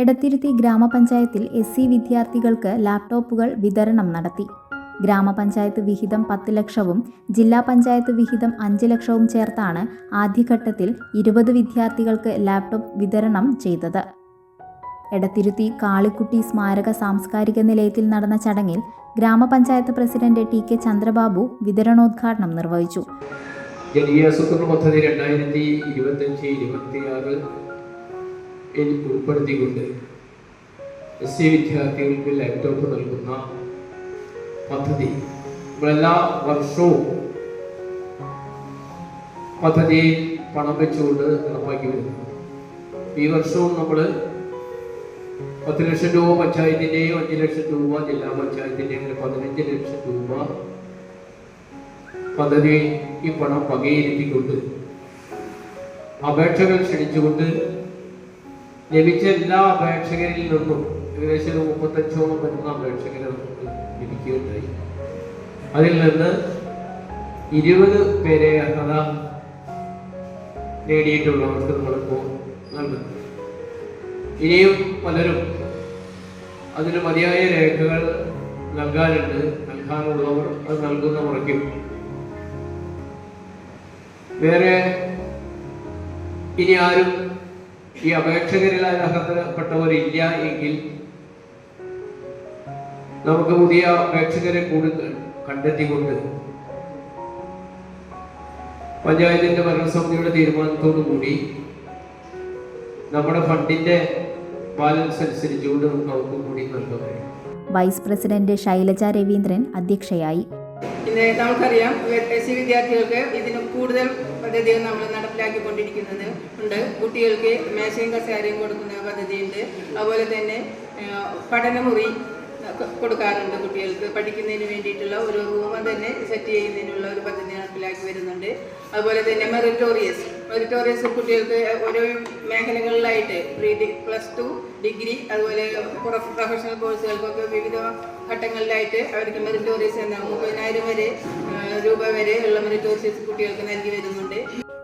എടത്തിരുത്തി ഗ്രാമപഞ്ചായത്തിൽ S C വിദ്യാർത്ഥികൾക്ക് ലാപ്ടോപ്പുകൾ വിതരണം നടത്തി. ഗ്രാമപഞ്ചായത്ത് വിഹിതം പത്ത് ലക്ഷവും ജില്ലാ പഞ്ചായത്ത് വിഹിതം അഞ്ച് ലക്ഷവും ചേർത്താണ് ആദ്യഘട്ടത്തിൽ ഇരുപത് വിദ്യാർത്ഥികൾക്ക് ലാപ്ടോപ്പ് വിതരണം ചെയ്തത്. എടത്തിരുത്തി കാളിക്കുട്ടി സ്മാരക സാംസ്കാരിക നിലയത്തിൽ നടന്ന ചടങ്ങിൽ ഗ്രാമപഞ്ചായത്ത് പ്രസിഡന്റ് ടി കെ ചന്ദ്രബാബു വിതരണോദ്ഘാടനം നിർവഹിച്ചു. ജനീയാസൂത്രണ പദ്ധതി രണ്ടായിരത്തി ഇരുപത്തഞ്ച് ഇരുപത്തിയാറ് ഉൾപ്പെടുത്തിക്കൊണ്ട് എസ് സി വിദ്യാർത്ഥികൾക്ക് ലാപ്ടോപ്പ് നൽകുന്ന പദ്ധതി. നമ്മളെല്ലാ വർഷവും പദ്ധതി പണം വെച്ചുകൊണ്ട് നടപ്പാക്കി വരുന്നു. ഈ വർഷവും നമ്മൾ പത്ത് ലക്ഷം രൂപ പഞ്ചായത്തിന്റെയും അഞ്ച് ലക്ഷം രൂപ ജില്ലാ പഞ്ചായത്തിന്റെയും അങ്ങനെ പതിനഞ്ച് ലക്ഷം രൂപ പദ്ധതി ഈ പണം പകയിരുത്തിക്കൊണ്ട് അപേക്ഷകൾ ക്ഷണിച്ചുകൊണ്ട് ലഭിച്ച എല്ലാ അപേക്ഷകരിൽ നിന്നും ഏകദേശം ഒരു മുപ്പത്തഞ്ചോളം വരുന്ന അപേക്ഷകർ ലഭിക്കുകയുണ്ടായി. അതിൽ നിന്ന് ഇരുപത് പേരെ അർഹത നേടിയിട്ടുള്ളവർക്ക് നമ്മളിപ്പോൾ നൽകുന്നു ഇനിയും പലരും അതിന് മതിയായ രേഖകൾ നൽകാനുണ്ട്. നൽകാനുള്ളവർ അത് നൽകുന്ന മുറയ്ക്കും. വേറെ ഇനി ആരും ഈ അപേക്ഷകരിൽ അർഹതപ്പെട്ടവരില്ല എങ്കിൽ നമുക്ക് പുതിയ അപേക്ഷകരെ കൂടി കണ്ടെത്തിക്കൊണ്ട് പഞ്ചായത്തിന്റെ ഭരണസമിതിയുടെ തീരുമാനത്തോടു കൂടി നമ്മുടെ ഫണ്ടിന്റെ ബാലൻസ് അനുസരിച്ചുകൊണ്ട് നമുക്ക് അവർക്കും കൂടി നൽകാൻ വൈസ് പ്രസിഡന്റ് ശൈലജ രവീന്ദ്രൻ അധ്യക്ഷയായി. പിന്നെ നമുക്കറിയാം എസ് വിദ്യാർത്ഥികൾക്ക് ഇതിന് കൂടുതൽ പദ്ധതികൾ നമ്മൾ നടപ്പിലാക്കിക്കൊണ്ടിരിക്കുന്നത് ഉണ്ട്. കുട്ടികൾക്ക് മേശയും കസേരയും കൊടുക്കുന്ന പദ്ധതിയുണ്ട്. അതുപോലെ തന്നെ പഠനമുറി കൊടുക്കാറുണ്ട് കുട്ടികൾക്ക്. പഠിക്കുന്നതിന് വേണ്ടിയിട്ടുള്ള ഒരു റൂം തന്നെ സെറ്റ് ചെയ്യുന്നതിനുള്ള ഒരു പദ്ധതി നടപ്പിലാക്കി വരുന്നുണ്ട്. അതുപോലെ തന്നെ മെറിറ്റോറിയസ് മെറിറ്റോറിയസ് കുട്ടികൾക്ക് ഓരോ മേഖലകളിലായിട്ട് പ്രീ പ്ലസ് ടു ഡിഗ്രി അതുപോലെ പ്രൊ- പ്രൊഫഷണൽ കോഴ്സുകൾക്കൊക്കെ വിവിധ ഘട്ടങ്ങളിലായിട്ട് അവർക്ക് മെറിറ്റോറിയസ് എന്ന മുപ്പതിനായിരം വരെ രൂപ വരെ ഉള്ള മെറിറ്റോറിയസ് കുട്ടികൾക്ക് നൽകി വരുന്നുണ്ട്.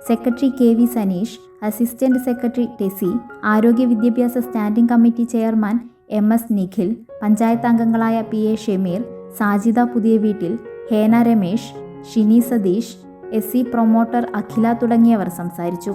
Secretary K V Saneesh assistant secretary Tessy ആരോഗ്യ വിദ്യാഭ്യാസ standing committee chairman M S Nikhil panchayat അംഗങ്ങളായ പി എ ഷമീർ സാജിദ പുതിയ വീട്ടിൽ Hena Ramesh Shini Satheesh S C promoter Akhila തുടങ്ങിയവർ സംസാരിച്ചു